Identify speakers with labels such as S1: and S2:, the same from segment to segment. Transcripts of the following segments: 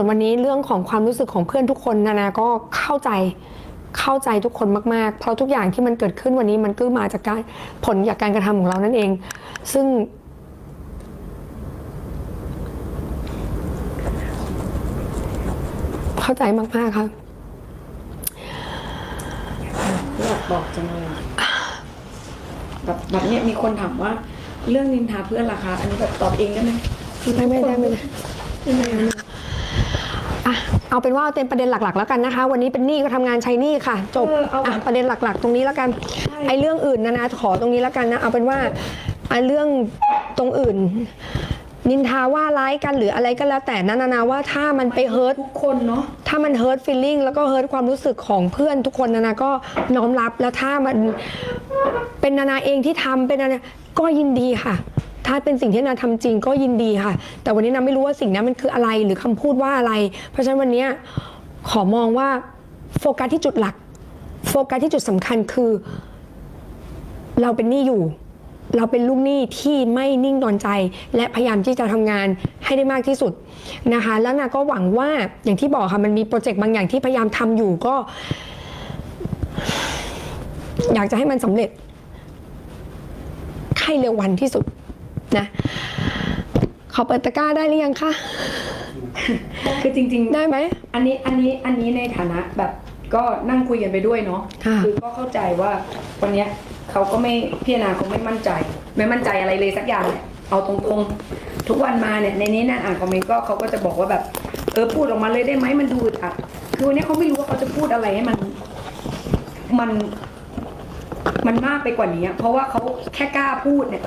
S1: ส่วนวันนี้เรื่องของความรู้สึกของเพื่อนทุกคนนานาก็เข้าใจเข้าใจทุกคนมากๆ เพราะทุกอย่างที่มันเกิดขึ้นวันนี้มันก็มาจากการผลจากการกระทำของเรานั่นเอง ซึ่ง เข้าใจมากๆค่ะ
S2: อยากบอกจังเลยอะแบบแบบเนี้ยมีคนถามว่า เรื่องนินทาเพื่อนราคาอันนี้แบบตอบเองได้ไหมคือ
S1: ไม่ไม่ได้ไม่ได้
S2: ไม่ได้ไม่ได้
S1: อะเอาเป็นว่าเป็นประเด็นหลักๆ แล้วกันนะคะ วันนี้เป็นหนี้ก็ทำงานใช้หนี้ค่ะ จบ
S2: เออเอา
S1: อะประเด็นหลักๆ ตรงนี้แล้วกันไอ้เรื่องอื่นนะนะขอตรงนี้แล้วกันนะเอาเป็นว่าไอ้เรื่องตรงอื่น นินทาว่าร้ายกันหรืออะไรก็แล้วแต่นะนานาว่าถ้ามันไปเฮิร์ต
S2: ทุกคนเนาะ
S1: ถ้ามันเฮิร์ตฟีลลิ่งแล้วก็เฮิร์ตความรู้สึกของเพื่อนทุกคนนานาก็น้อมรับแล้วถ้ามันเป็นนานาเองที่ทำเป็นนานาก็ยินดีค่ะ ถ้าเป็นสิ่งที่นานาทำจริงก็ยินดีค่ะ แต่วันนี้นาไม่รู้ว่าสิ่งนั้นมันคืออะไรหรือคำพูดว่าอะไร เพราะฉะนั้นวันนี้ขอมองว่าโฟกัสที่จุดหลัก โฟกัสที่จุดสำคัญคือ เราเป็นหนี้อยู่ เราเป็นลูกหนี้ที่ไม่นิ่งนอนใจ และพยายามที่จะทำงานให้ได้มากที่สุดนะคะ แล้วนาก็หวังว่าอย่างที่บอกค่ะมันมีโปรเจกต์บางอย่างที่พยายามทำอยู่ก็ อยากจะให้มันสำเร็จให้เร็ววันที่สุด นะขอเปิดตะกร้าได้หรือยังคะ
S2: คือจริงๆ
S1: ได้ไหม
S2: อันนี้อันนี้อันนี้ในฐานะแบบก็นั่งคุยกันไปด้วยเนาะ
S1: ค่ะ
S2: อก็เข้าใจว่าวันเนี้ยเขาก็ไม่พี่นาเขาไม่มั่นใจ ไม่มั่นใจอะไรเลยสักอย่างแหละเอาตรงๆ ทุกวันมาเนี่ยในนี้นั่งอ่านคอมเมนต์ก็เขาก็จะบอกว่าแบบเออพูดออกมาเลยได้ไหมมันดูอึดอัดคือวันนี้เขาไม่รู้ว่าเขาจะพูดอะไรให้มัน มัน มันมากไปกว่านี้อะเพราะว่าเขาแค่กล้าพูดเนี่ย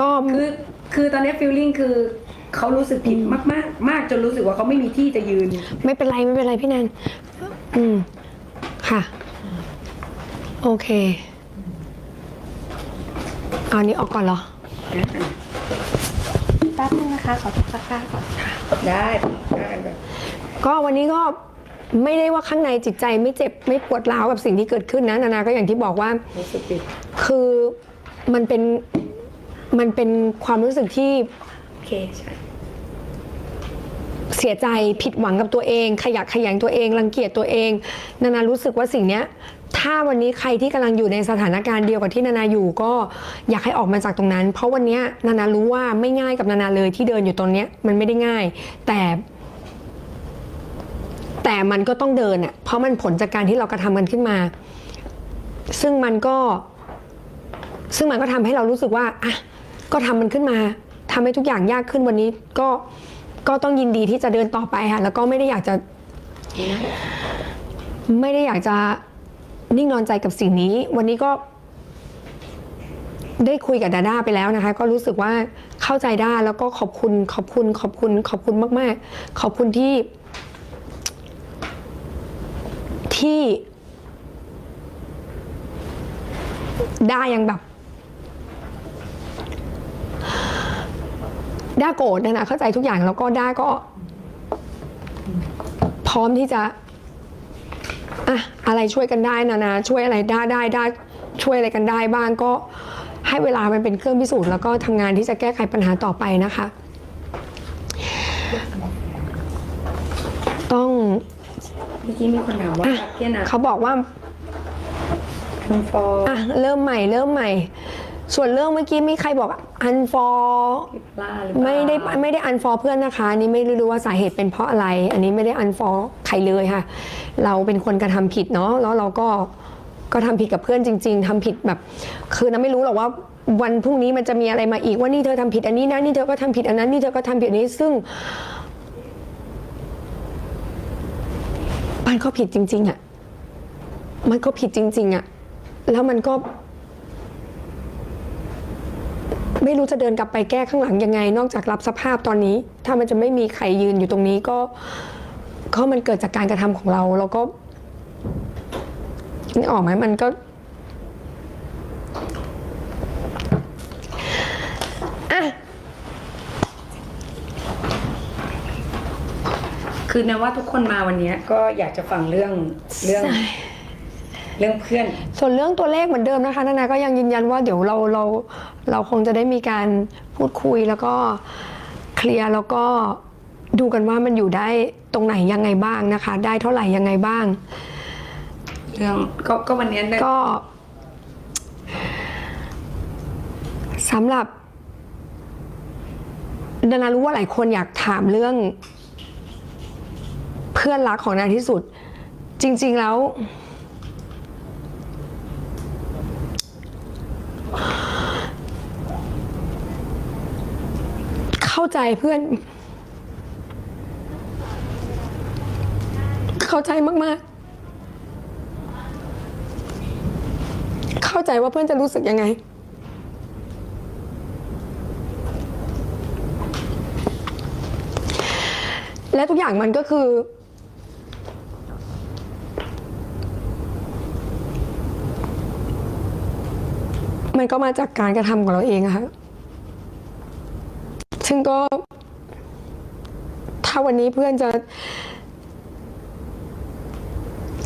S1: ก็
S2: คือคือตอนนี้ฟีลลิ่งคือเขารู้สึกผิดมากมากๆมากจนรู้สึกว่าเขาไม่มีที่จะยืน
S1: ไม่เป็นไรไม่เป็นไรพี่แนนอืมค่ะ โอเคเอาอันนี้ออกก่อนเหรอ
S3: แป๊บนึงนะคะ ขอทุกตะกร้าก่อน
S2: ได้ได้กันแบบ
S1: ก็วันนี้ก็ไม่ได้ว่าข้างในจิตใจไม่เจ็บไม่ปวดร้าวกับสิ่งที่เกิดขึ้นนะนานาก็อย่างที่บอกว่า
S2: รู้สึกผิด
S1: คือมันเป็น มันเป็นความรู้สึกที่
S2: โอเคใช่
S1: เสียใจผิดหวังกับตัวเอง ขยะแขยงตัวเอง รังเกียจตัวเอง นานารู้สึกว่าสิ่งเนี้ย ถ้าวันนี้ใครที่กำลังอยู่ในสถานการณ์เดียวกับที่นานาอยู่ก็อยากให้ออกมาจากตรงนั้น เพราะวันนี้นานารู้ว่าไม่ง่ายกับนานาเลยที่เดินอยู่ตรงเนี้ยมันไม่ได้ง่าย แต่ แต่มันก็ต้องเดินอะเพราะมันผลจากการที่เรากระทำกันขึ้นมา ซึ่งมันก็ ซึ่งมันก็ทำให้เรารู้สึกว่าอะ ก็ทำมันขึ้นมาทำให้ทุกอย่างยากขึ้นวันนี้ก็ก็ต้องยินดีที่จะเดินต่อไปค่ะแล้วก็ไม่ได้อยากจะ ไม่ได้อยากจะนิ่งนอนใจกับสิ่งนี้ วันนี้ก็ ได้คุยกับดาด้าไปแล้วนะคะ ก็รู้สึกว่าเข้าใจได้แล้วก็ขอบคุณ ขอบคุณขอบคุณ ขอบคุณมาก ๆ ขอบคุณที่ ที่ได้ยังแบบ ด้าโกรธนะนะเข้าใจทุกอย่างแล้วก็ด้าก็ พร้อมที่จะอะอะไรช่วยกันได้นะนะช่วยอะไรได้ได้ได้ช่วยอะไรกันได้บ้างก็ให้เวลามันเป็นเครื่องพิสูจน์แล้วก็ทำงานที่จะแก้ไขปัญหาต่อไปนะคะ ต้อง
S2: เมื่อกี้มีคนถามว่า
S1: อะ
S2: พี่นา
S1: เขาบอกว่า
S2: คันฟอร์
S1: อะเริ่มใหม่เริ่มใหม่ ส่วนเรื่องเมื่อกี้มีใครบอกอันฟอ
S2: ล่าหรือเปล่า
S1: ไม่ได้ไม่ได้อันฟอเพื่อนนะคะอันนี้ไม่รู้ว่าสาเหตุเป็นเพราะอะไร อันนี้ไม่ได้อันฟอใครเลยค่ะ เราเป็นคนกระทำผิดเนาะแล้วเราก็ก็ทำผิดกับเพื่อนจริง ๆทำผิดแบบ คือน้าไม่รู้หรอกว่าวันพรุ่งนี้มันจะมีอะไรมาอีกว่านี่เธอทำผิดอันนี้นะนี่เธอก็ทำผิดอันนั้นนี่เธอก็ทำผิดอันนี้ซึ่งมันก็ผิดจริง ๆอะ่ะมันก็ผิดจริง ๆอะ่ะแล้วมันก็ ไม่รู้จะเดินกลับไปแก้ข้างหลังยังไง นอกจากรับสภาพตอนนี้ ถ้ามันจะไม่มีใครยืนอยู่ตรงนี้ก็ก็มันเกิดจากการกระทำของเรา แล้วก็นี่ออกไหมมันก็อะ
S2: คือนะว่าทุกคนมาวันเนี้ยก็อยากจะฟังเรื่องเรื่องเรื่องเพื่อน
S1: ส่วนเรื่องตัวเลขเหมือนเดิมนะคะนานาก็ยังยืนยันว่าเดี๋ยวเราเรา เราคงจะได้มีการพูดคุยแล้วก็เคลียร์แล้วก็ดูกันว่ามันอยู่ได้ตรงไหนยังไงบ้างนะคะ ได้เท่าไหร่ยังไงบ้าง
S2: เรื่องก็ก็วันเนี้ยได้
S1: ก็สำหรับดานารู้ว่าหลายคนอยากถามเรื่อง เพื่อนรักของนาที่สุด จริง ๆแล้ว เข้า ใจเพื่อน เข้าใจมาก ๆ เข้าใจว่าเพื่อนจะรู้สึกยังไง และทุกอย่างมันก็คือมันก็มาจากการกระทำของเราเองอะค่ะ ก็ ถ้าวันนี้เพื่อนจะ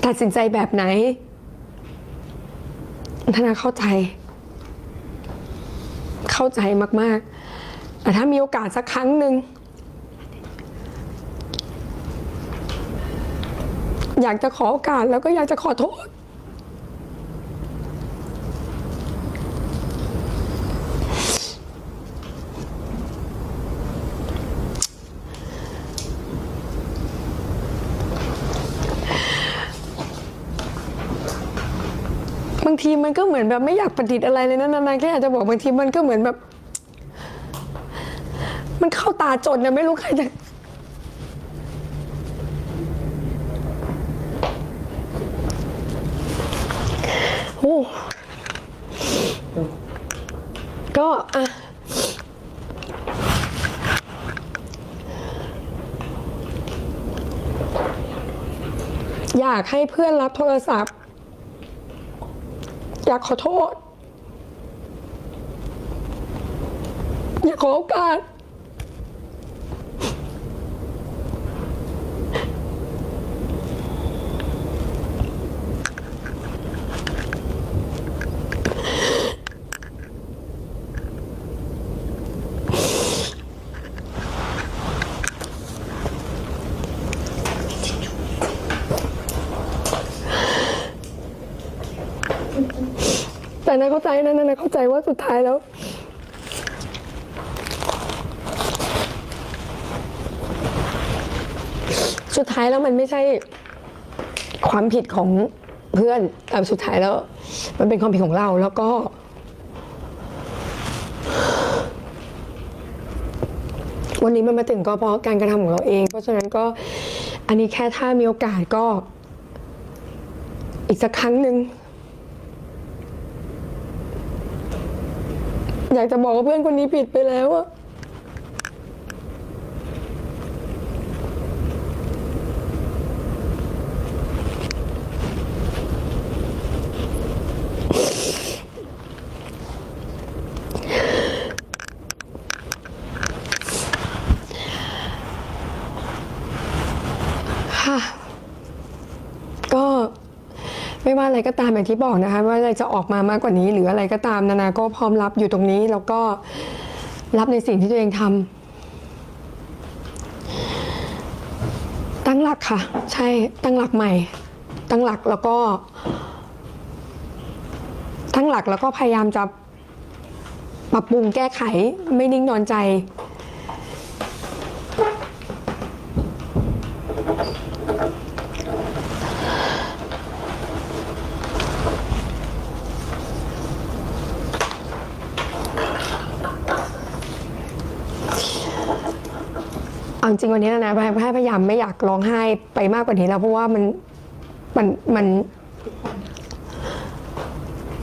S1: ตัดสินใจแบบไหนธนาเข้าใจ เข้าใจมาก ๆ แต่ถ้ามีโอกาสสักครั้งหนึ่งอยากจะขอโอกาสแล้วก็อยากจะขอโทษ ทีมันก็เหมือนแบบไม่อยากประดิษฐ์อะไรเลยนะนานๆแค่อยากจะบอกบางทีมันก็เหมือนแบบ มันเข้าตาจนนะไม่รู้ใครจะโอ้ก็อะอยากให้เพื่อนรับโทรศัพท์ อยากขอโทษ อยากขอโอกาส นาเข้าใจนะนาเข้าใจว่าสุดท้ายแล้ว สุดท้ายแล้วมันไม่ใช่ความผิดของเพื่อนแต่สุดท้ายแล้ว มันเป็นความผิดของเราแล้วก็ วันนี้มันมาถึงก็เพราะการกระทำของเราเอง เพราะฉะนั้นก็อันนี้แค่ถ้ามีโอกาสก็ อีกสักครั้งหนึ่ง อยากจะบอกว่าเพื่อนคนนี้ผิดไปแล้วอะค่ะ ก็ไม่ ว่าอะไรก็ตามอย่างที่บอกนะคะว่าอะไรจะออกมามากกว่านี้ หรืออะไรก็ตามนานาก็พร้อมรับอยู่ตรงนี้ แล้วก็รับในสิ่งที่ตัวเองทำตั้งหลักค่ะ ใช่ตั้งหลักใหม่ ตั้งหลักแล้วก็ ตั้งหลักแล้วก็พยายามจะปรับปรุงแก้ไขไม่นิ่งนอนใจ จริงวันนี้นะพทย์พยายามไม่อยากร้องไห้ไปมากกว่านี้แล้วเพราะว่ามันมันมัน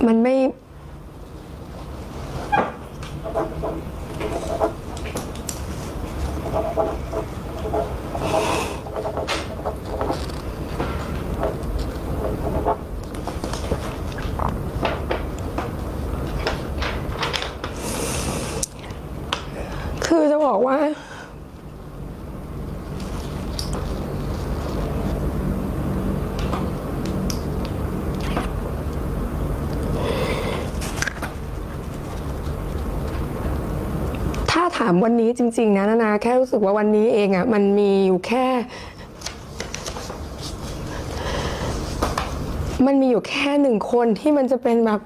S1: มันไม่ามวันนี้จริง ๆ นะนานาแค่รู้สึกว่าวันนี้เองอะ่ะมันมีอยู่แค่ มันมีอยู่แค่หนึ่งคนที่มันจะเป็นแบบ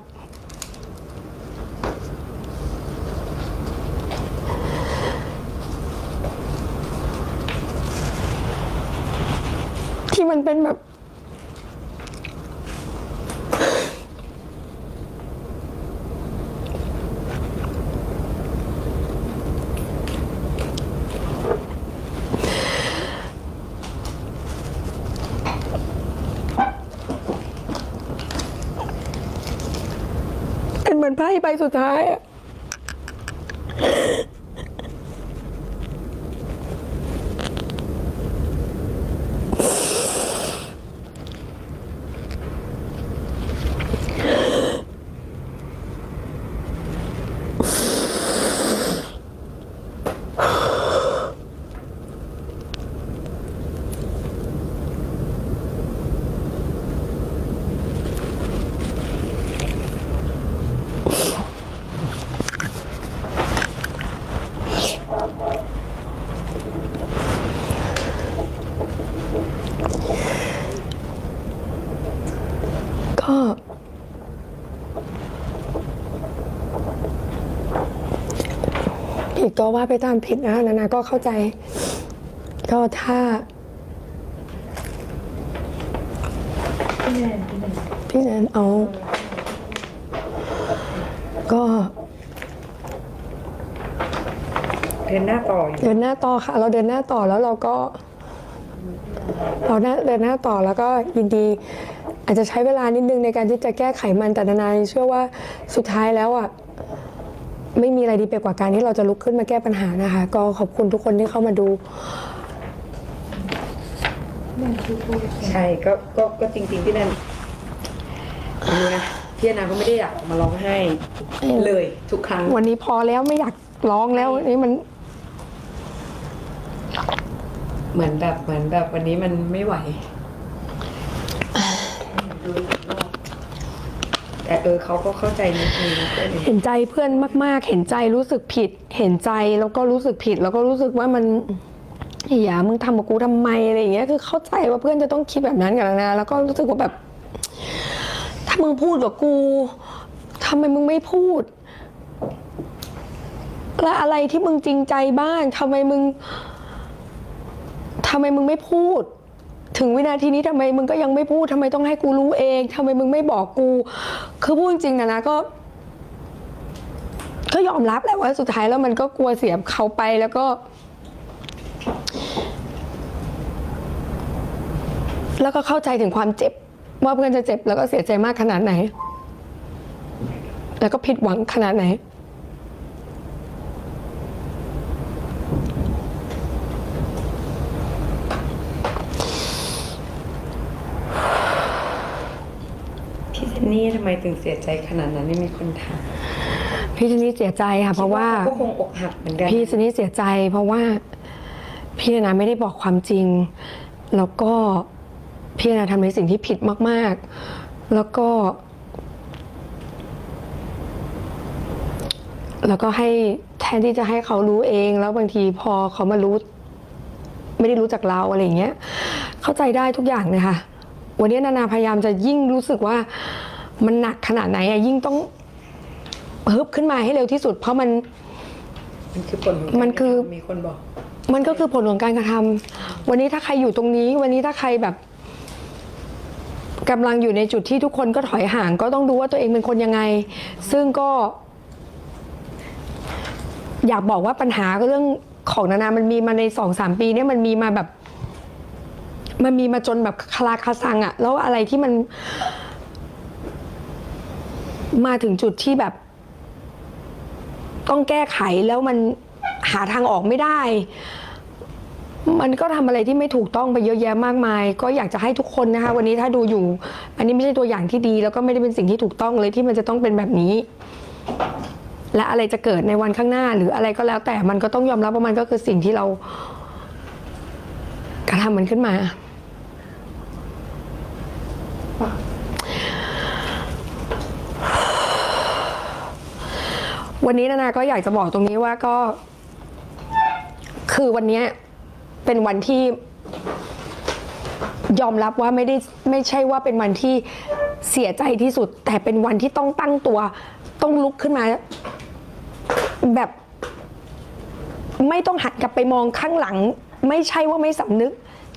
S1: ที่มันเป็นแบบ ไพ่ใบสุดท้ายอะ ก็ ผิดก็ว่าไปตามผิดนะนานาก็เข้าใจ ก็ถ้า พี่แนนเอา ก็
S2: เดินหน้าต่ออยู่
S1: เดินหน้าต่อค่ะ เราเดินหน้าต่อแล้วเราก็ เราหน้าเดินหน้าต่อแล้วก็ยินดี อาจจะใช้เวลานิดนึงในการที่จะแก้ไขมันแต่นานาเชื่อว่าสุดท้ายแล้วอะไม่มีอะไรดีไปกว่าการที่เราจะลุกขึ้นมาแก้ปัญหานะคะ ก็ขอบคุณทุกคนที่เข้ามาดู
S2: ใช่ก็ก็ก็จริงๆพี่แนนไม่รู้นะพี่แอนนาก็ไม่ได้อยากมาร้องไห้เลยทุกครั้ง
S1: วันนี้พอแล้วไม่อยากร้องแล้วนี่มัน
S2: เหมือนแบบเหมือนแบบวันนี้มันไม่ไหว แต่เออเขาก็เข้าใจนิดนึงนะเพื่อน
S1: เห็นใจเพื่อนมาก ๆ เห็นใจรู้สึกผิด เห็นใจแล้วก็รู้สึกผิด แล้วก็รู้สึกว่ามันอย่ามึงทำกับกูทำไมอะไรอย่างเงี้ยคือเข้าใจว่าเพื่อนจะต้องคิดแบบนั้นกันนะแล้วก็รู้สึกว่าแบบ ถ้ามึงพูดกับกูทำไมมึงไม่พูด และอะไรที่มึงจริงใจบ้างทำไมมึงทำไมมึงไม่พูด ถึงวินาทีนี้ทำไมมึงก็ยังไม่พูดทำไมต้องให้กูรู้เองทำไมมึงไม่บอกกู คือพูดจริงๆนะนะก็ ก็ยอมรับแหละว่าสุดท้ายแล้วมันก็กลัวเสียเขาไปแล้วก็ แล้วก็เข้าใจถึงความเจ็บว่าเพื่อนจะเจ็บแล้วก็เสียใจมากขนาดไหน แล้วก็ผิดหวังขนาดไหน
S2: พี่เจนนี่ทำ ไมถึงเสียใจขนาดนั้นไม่มีคนถาม
S1: พี่ชนี่เสียใจค่ะ เพราะว่า
S2: ก็คงอกหักเหมือนกัน
S1: พี่ชนี่เสียใจ เพราะว่าพี่นาไม่ได้บอกความจริง แล้วก็พี่นาทำในสิ่งที่ผิดมาก ๆ แล้วก็ แล้วก็ให้แทนที่จะให้เขารู้เอง แล้วบางทีพอเขามารู้ ไม่ได้รู้จักเราอะไรอย่างเงี้ย เข้าใจได้ทุกอย่างเลยค่ะ วันนี้นานาพยายามจะยิ่งรู้สึกว่า มันหนักขนาดไหนอะยิ่งต้องฮึบขึ้นมาให้เร็วที่สุด เพราะมัน
S2: มันคือผลของการ
S1: มันคือ
S2: มีคนบอก
S1: มันก็คือผลของการกระทำวันนี้ถ้าใครอยู่ตรงนี้ วันนี้ถ้าใครแบบกำลังอยู่ในจุดที่ทุกคนก็ถอยห่าง ก็ต้องดูว่าตัวเองเป็นคนยังไง ซึ่งก็ อยากบอกว่าปัญหาเรื่องของนานา มันมีมาในสองสามปีเนี่ยมันมีมาแบบ มันมีมาจนแบบคลาคาซังอะแล้วอะไรที่มัน มาถึงจุดที่แบบ ต้องแก้ไขแล้วมันหาทางออกไม่ได้ มันก็ทำอะไรที่ไม่ถูกต้องไปเยอะแยะมากมาย ก็อยากจะให้ทุกคนนะคะ วันนี้ถ้าดูอยู่ อันนี้ไม่ใช่ตัวอย่างที่ดี แล้วก็ไม่ได้เป็นสิ่งที่ถูกต้องเลยที่มันจะต้องเป็นแบบนี้ และอะไรจะเกิดในวันข้างหน้า หรืออะไรก็แล้ว แต่มันก็ต้องยอมรับว่ามันก็คือสิ่งที่เรากระทำมันขึ้นมา วันนี้นานาก็อยากจะบอกตรงนี้ว่าก็ คือวันนี้เป็นวันที่ยอมรับว่าไม่ได้ไม่ใช่ว่าเป็นวันที่เสียใจที่สุด แต่เป็นวันที่ต้องตั้งตัว ต้องลุกขึ้นมา แบบ ไม่ต้องหันกลับไปมองข้างหลัง ไม่ใช่ว่าไม่สำนึก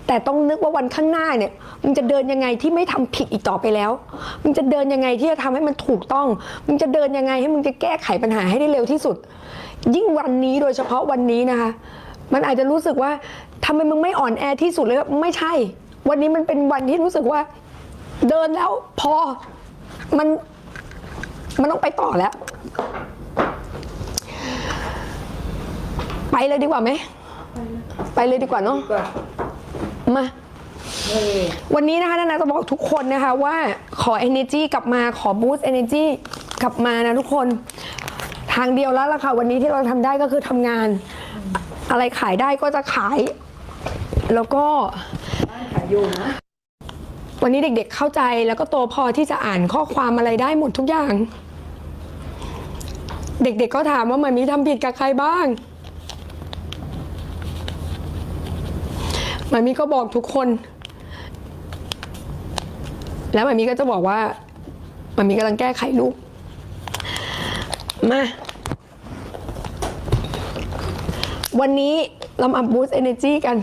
S1: แต่ต้องนึกว่าวันข้างหน้าเนี่ย มึงจะเดินยังไงที่ไม่ทำผิดอีกต่อไปแล้ว มึงจะเดินยังไงที่จะทำให้มันถูกต้อง มึงจะเดินยังไงให้มึงจะแก้ไขปัญหาให้ได้เร็วที่สุด ยิ่งวันนี้โดยเฉพาะวันนี้นะคะ มันอาจจะรู้สึกว่าทำไมมึงไม่อ่อนแอที่สุดเลยไม่ใช่ วันนี้มันเป็นวันที่รู้สึกว่า เดินแล้วพอมันมันต้องไปต่อแล้ว ไปเลยดีกว่าไหม ไปเลยดีกว่าเนาะ
S2: ก็
S1: มา
S2: เออ
S1: วันนี้นะคะนานาจะบอกทุกคนนะคะว่าขอ energy กลับมาขอ boost energy กลับมานะทุกคน ทางเดียวแล้วล่ะค่ะ วันนี้ที่เราทำได้ก็คือทำงาน อะไรขายได้ก็จะขาย แล้วก็
S2: บ้านขายอยู่นะ
S1: วันนี้เด็กๆเข้าใจแล้วก็โตพอที่จะอ่านข้อความอะไรได้หมดทุกอย่าง เด็กๆก็ถามว่ามันมีทำผิดกับใครบ้างมันมีก็บอกทุกคน แล้วมันมีก็จะบอกว่ามันมีกำลังแก้ไขลูก มา วันนี้เรามาบูสต์ energy กัน